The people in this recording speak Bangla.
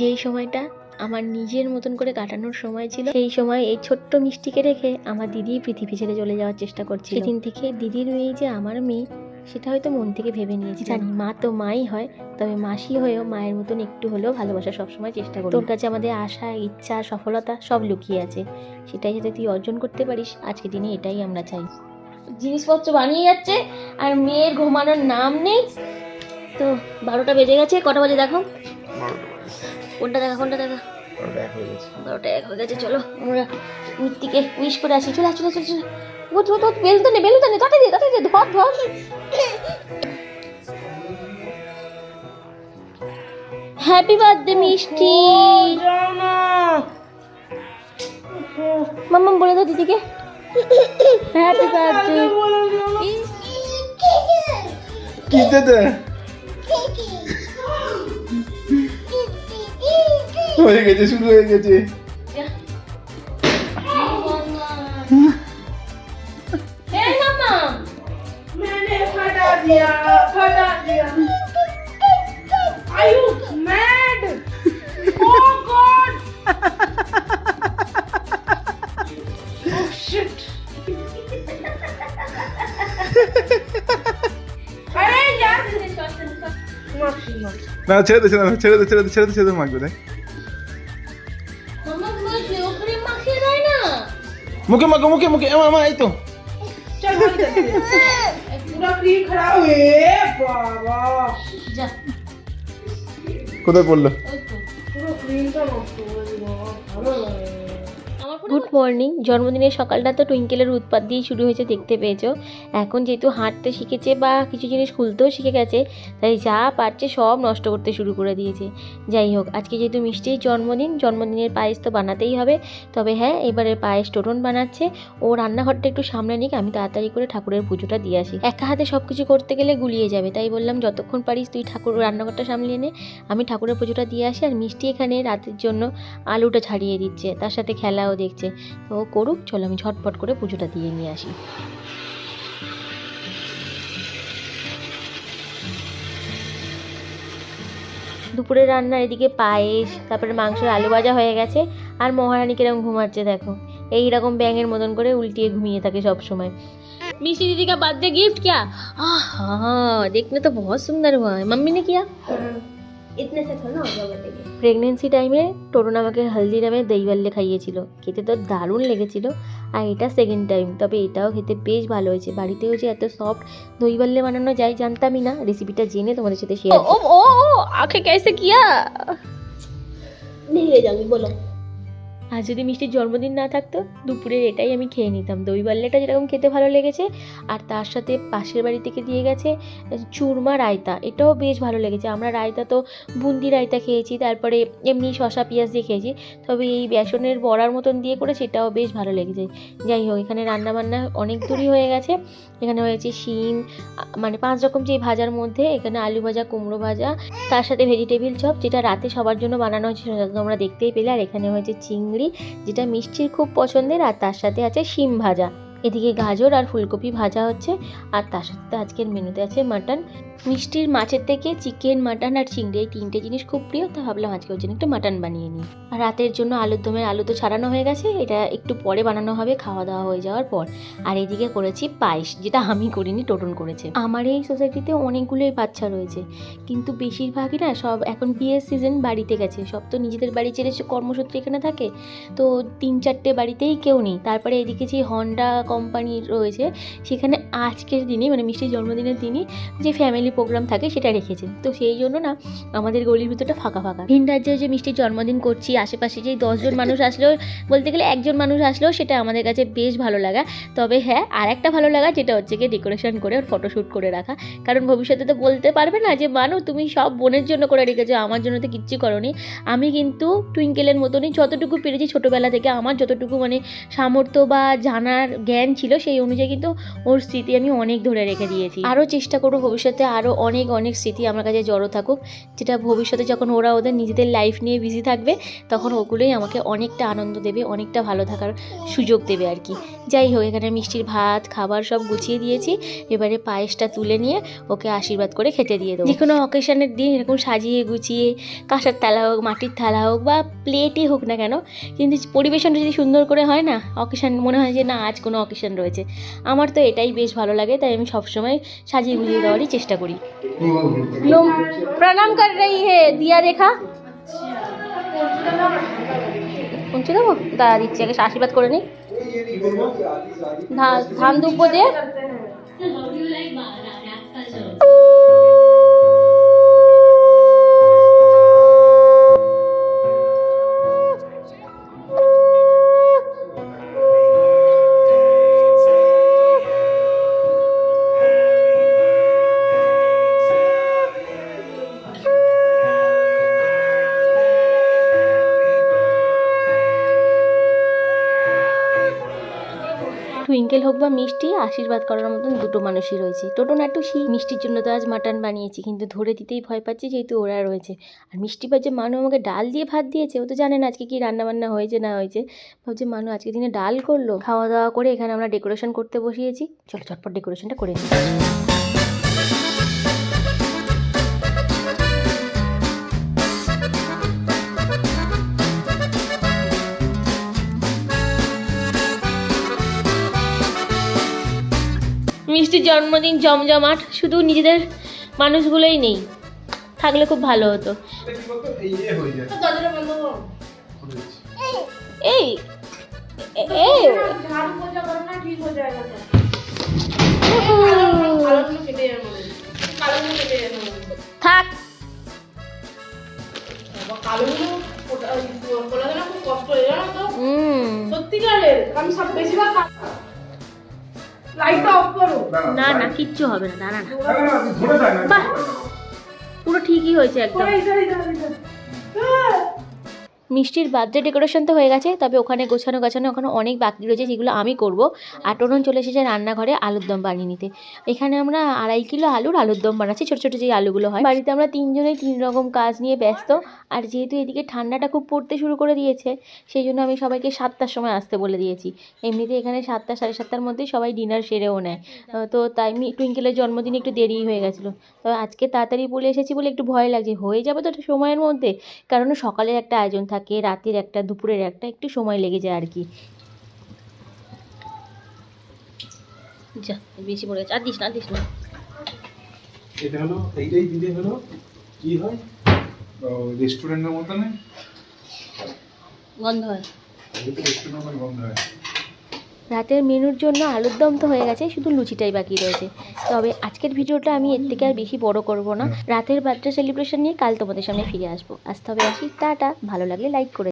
যেই সময়টা আমার নিজের মতন করে কাটানোর সময় ছিল, সেই সময় এই ছোট্ট মিষ্টিকে রেখে আমার দিদি পৃথিবী ছেড়ে চলে যাওয়ার চেষ্টা করছিল। সেদিন থেকে দিদির মেয়ে যে আমার মেয়ে, সেটা হয়তো মন থেকে ভেবে নিয়েছি। জানি মা তো মাই হয়, তবে মাসি হয়েও মায়ের মতন একটু হলেও ভালোবাসা সবসময় চেষ্টা করি। তোর কাছে আমাদের আশা, ইচ্ছা, সফলতা সব লুকিয়ে আছে। সেটাই যাতে তুই অর্জন করতে পারিস, আজকে দিনে এটাই আমরা চাই। জিনিসপত্র বানিয়ে যাচ্ছে, আর মেয়ের ঘুমানোর নাম নেই। তো বারোটা বেজে গেছে, কটা বাজে দেখো? কোনটা দেখা কোনটা দেখা? বারোটা এক হয়ে গেছে। চলো। আমরা মৃত্তিকে উইশ করে আসি। চলে আয়, চলে আয়, চলে চলে ও তো তো বেলুন নে তাতে দে তাতে দে ধর ধর। হ্যাপি বার্থডে মিষ্টি। মাম্মা বলে দাও দিদিকে। হ্যাপি বার্থডে কি হয়ে গেছে শুরু হয়ে গেছে না ছেড়ে দে ছেড়ে দে ছেড়ে দে ছেড়ে দে ছেড়ে দে ছেড়ে দে মাগবে দেখ मुके मुके मुके मुके ए मामा आई तो चल पूरा फ्री खराब ए बाबा जा কোথায় পড়ল পুরো ক্রিমটা নষ্ট হয়ে গেল ভালো লাগে গুড মর্নিং জন্মদিনের সকালটা তো টুইঙ্কেলের উৎপাত দিয়েই শুরু হয়েছে, দেখতে পেয়েছ। এখন যেহেতু হাঁটতে শিখেছে বা কিছু জিনিস খুলতেও শিখে গেছে, তাই যা পারছে সব নষ্ট করতে শুরু করে দিয়েছে। যাই হোক, আজকে যেহেতু মিষ্টির জন্মদিন, জন্মদিনের পায়েস তো বানাতেই হবে। তবে হ্যাঁ এবারে পায়েস টোটন বানাচ্ছে। ও রান্নাঘরটা একটু সামনে নিক, আমি তাড়াতাড়ি করে ঠাকুরের পুজোটা দিয়ে আসি। একা হাতে সব কিছু করতে গেলে গুলিয়ে যাবে, তাই বললাম যতক্ষণ পারিস তুই ঠাকুর, রান্নাঘরটা সামলিয়ে নে। আমি ঠাকুরের পুজোটা দিয়ে আসি, আর মিষ্টি এখানে রাতের জন্য আলুটা ছাড়িয়ে দিচ্ছে, তার সাথে খেলাও দেখছে তো ও করুক চলো আমি ঝটপট করে পুজোটা দিয়ে নিয়ে আসি দুপুরে রান্না এদিকে পায়েস তারপরে মাংসের আলু ভাজা হয়ে গেছে আর মহারানী কিরকম ঘুমাচ্ছে দেখো এই রকম ব্যাঙের মতন করে উল্টিয়ে ঘুমিয়ে থাকে সব সময় मिशी दीदी का बर्थडे गिफ्ट क्या हाँ देखने तो बहुत सुंदर हुआ है मम्मी ने किया ইতনে সে প্রেগনেন্সি টাইমে টরুন আমাকে হলদিরামে দইবাল্লে খাইয়েছিল খেতে তো দারুণ লেগেছিল আর এটা সেকেন্ড টাইম তবে এটাও খেতে বেশ ভালো হয়েছে। বাড়িতেও যে এত সফট দইবাল্লে বানানো যায় জানতামই না। রেসিপিটা জেনে তোমাদের সাথে শেয়ার ও ও আখে কেসে কিয়া? নেই রে জানি বলো আর যদি মিষ্টির জন্মদিন না থাকতো, দুপুরের এটাই আমি খেয়ে নিতাম। দই বাল্লাটা যেরকম খেতে ভালো লেগেছে, আর তার সাথে পাশের বাড়ি থেকে দিয়ে গেছে চুরমা রায়তা। এটাও বেশ ভালো লেগেছে। আমরা রায়তা তো বুন্দি রায়তা খেয়েছি, তারপরে এমনি শশা পেঁয়াজ দিয়ে খেয়েছি। তবে এই বেসনের বড়ার মতন দিয়ে করে সেটাও বেশ ভালো লেগেছে। যাই হোক, এখানে রান্না বান্না অনেক দূরই হয়ে গেছে। এখানে হয়েছে শিম মানে পাঁচ রকম যে ভাজার মধ্যে, এখানে আলু ভাজা, কুমড়ো ভাজা, তার সাথে ভেজিটেবিল চপ যেটা রাতে সবার জন্য বানানো হয়েছে, সেটা তোমরা দেখতেই পেলে। আর এখানে হয়েছে চিংড়ি যেটা মিষ্টির খুব পছন্দের আর তার সাথে আছে শিম ভাজা। এদিকে গাজর আর ফুলকপি ভাজা হচ্ছে, আর তার সাথে আজকের মেনুতে আছে মাটন। মিষ্টির মাছের থেকে চিকেন, মাটন আর চিংড়ি এই তিনটে জিনিস খুব প্রিয়, তো ভাবলাম আজকে ওর জন্য একটু মাটন বানিয়ে নিই। আর রাতের জন্য আলুর দমের আলু তো ছাড়ানো হয়ে গেছে, এটা একটু পরে বানানো হবে খাওয়া দাওয়া হয়ে যাওয়ার পর। আর এদিকে করেছি পায়েস, যেটা আমি করিনি, টোটন করেছে। আমার এই সোসাইটিতে অনেকগুলোই বাচ্চা রয়েছে, কিন্তু বেশিরভাগই না সব এখন বিয়ের সিজন, বাড়িতে গেছে। সব তো নিজেদের বাড়ি ছেড়ে কর্মসূত্রে এখানে থাকে, তো তিন চারটে বাড়িতেই কেউ নেই। তারপরে এদিকে যে হন্ডা কোম্পানি রয়েছে, সেখানে আজকের দিনে মানে মিষ্টির জন্মদিনের দিনই যে ফ্যামিলি প্রোগ্রাম থাকে সেটা রেখেছে। তো সেই জন্য না, আমাদের গলির ভিতরটা ফাঁকা ফাঁকা। ভিন রাজ্যে যে মিষ্টির জন্মদিন করছি, আশেপাশে যে দশজন মানুষ আসলেও বলতে গেলে একজন মানুষ আসলেও সেটা আমাদের কাছে বেশ ভালো লাগা। তবে হ্যাঁ আর একটা ভালো লাগা যেটা হচ্ছে গিয়ে ডেকোরেশন করে ওর ফটোশ্যুট করে রাখা। কারণ ভবিষ্যতে তো বলতে পারবে না যে, মানু, তুমি সব বোনের জন্য করে রেখেছো, আমার জন্য তো কিচ্ছু করনি। আমি কিন্তু টুইঙ্কেলের মতনই যতটুকু পেরেছি ছোটোবেলা থেকে, আমার যতটুকু মানে সামর্থ্য বা জানার জ্ঞান প্ল্যান ছিল সেই অনুযায়ী কিন্তু ওর স্মৃতি আমি অনেক ধরে রেখে দিয়েছি। আরও চেষ্টা করব ভবিষ্যতে আরও অনেক অনেক স্মৃতি আমার কাছে জড়ো থাকুক, যেটা ভবিষ্যতে যখন ওরা ওদের নিজেদের লাইফ নিয়ে বিজি থাকবে, তখন ওগুলোই আমাকে অনেকটা আনন্দ দেবে, অনেকটা ভালো থাকার সুযোগ দেবে আর কি। যাই হোক, এখানে মিষ্টির ভাত, খাবার সব গুছিয়ে দিয়েছি, এবারে পায়েসটা তুলে নিয়ে ওকে আশীর্বাদ করে খেতে দিয়ে দেবো। যে কোনো অকেশনের দিন এরকম সাজিয়ে গুছিয়ে, কাঁসার থালা হোক, মাটির থালা হোক বা প্লেটই হোক না কেন, কিন্তু পরিবেশনটা যদি সুন্দর করে হয় না অকেশন মনে হয় যে না, আজ কোনো অকেশন রয়েছে। আমার তো এটাই বেশ ভালো লাগে তাই আমি সবসময় সাজিয়ে গুজিয়ে দেওয়ারই চেষ্টা করি। প্রণাম করে রই হে দিয়া রেখা। পৌঁছে দেবো দাঁড়া দিচ্ছি আগে আশীর্বাদ করে নিই ধান দুপো দিয়ে টুইঙ্কেল হোক বা মিষ্টি, আশীর্বাদ করার মতন দুটো মানুষই রয়েছে। টোটো নাটু সেই মিষ্টির জন্য তো আজ মাটন বানিয়েছি, কিন্তু ধরে দিতেই ভয় পাচ্ছি যেহেতু ওরা রয়েছে। আর মিষ্টি যে মানু আমাকে ডাল দিয়ে ভাত দিয়েছে, ও তো জানে না আজকে কি রান্নাবান্না হয়েছে না হয়েছে। ভাবছে, মানু, আজকে দিনে ডাল করল। খাওয়া দাওয়া করে এখানে আমরা ডেকোরেশন করতে বসিয়েছি। চলো চটপট ডেকোরেশনটা করে নিই। মিষ্টির জন্মদিন জমজমাট শুধু নিজেদের মানুষগুলোই নেই থাকলে খুব ভালো হতো এই। এই। থাক খুব কষ্ট সত্যিকারের আমি সব বেশিরভাগ লাইটটা অফ করো। না না কিচ্ছু হবে না দাঁড়া না বাহ। পুরো ঠিকই হয়েছে একদম। মিষ্টির বার্থডে ডেকোরেশন তো হয়ে গেছে তবে ওখানে গোছানো গাছানো ওখানে অনেক বাকি রয়েছে যেগুলো আমি করব। আর টোরন চলে এসেছে রান্নাঘরে আলুর দম বানিয়ে নিতে। এখানে আমরা আড়াই কিলো আলুর আলুর দম বানাচ্ছি ছোটো ছোটো যে আলুগুলো হয়। বাড়িতে আমরা তিনজনেই তিন রকম কাজ নিয়ে ব্যস্ত। আর যেহেতু এদিকে ঠান্ডাটা খুব পড়তে শুরু করে দিয়েছে সেই জন্য আমি সবাইকে সাতটার সময় আসতে বলে দিয়েছি। এমনিতে এখানে সাতটা সাড়ে সাতটার মধ্যেই সবাই ডিনার সেরেও নেয়। তো তাই টুইঙ্কেলের জন্মদিন একটু দেরি হয়ে গেছিল। তো আজকে তাড়াতাড়ি বলে এসেছি বলে একটু ভয় লাগছে। হয়ে যাবে তো সময়ের মধ্যে কারণ সকালের একটা আয়োজন থাকে। রাতের একটা দুপুরের একটা একটু সময় লেগে যায় আর কি। যা বেশি পড়ে গেছে। আর দিস না দিস না। এটা হলো এইটাই দিলে হলো কি হয়? রেস্টুরেন্টের মতো না গন্ধ গন্ধ হয়। রাতের মেনুর জন্য আলুর দম তো হয়ে গেছে শুধু লুচিটাই বাকি রয়েছে। তবে আজকের ভিডিওটা আমি এর থেকে আর বেশি বড় করব না। রাতের বার্থডে সেলিব্রেশন নিয়ে কাল তোমাদের সামনে ফিরে আসব। আজ তবে আসি। টাটা। ভালো লাগলে লাইক করে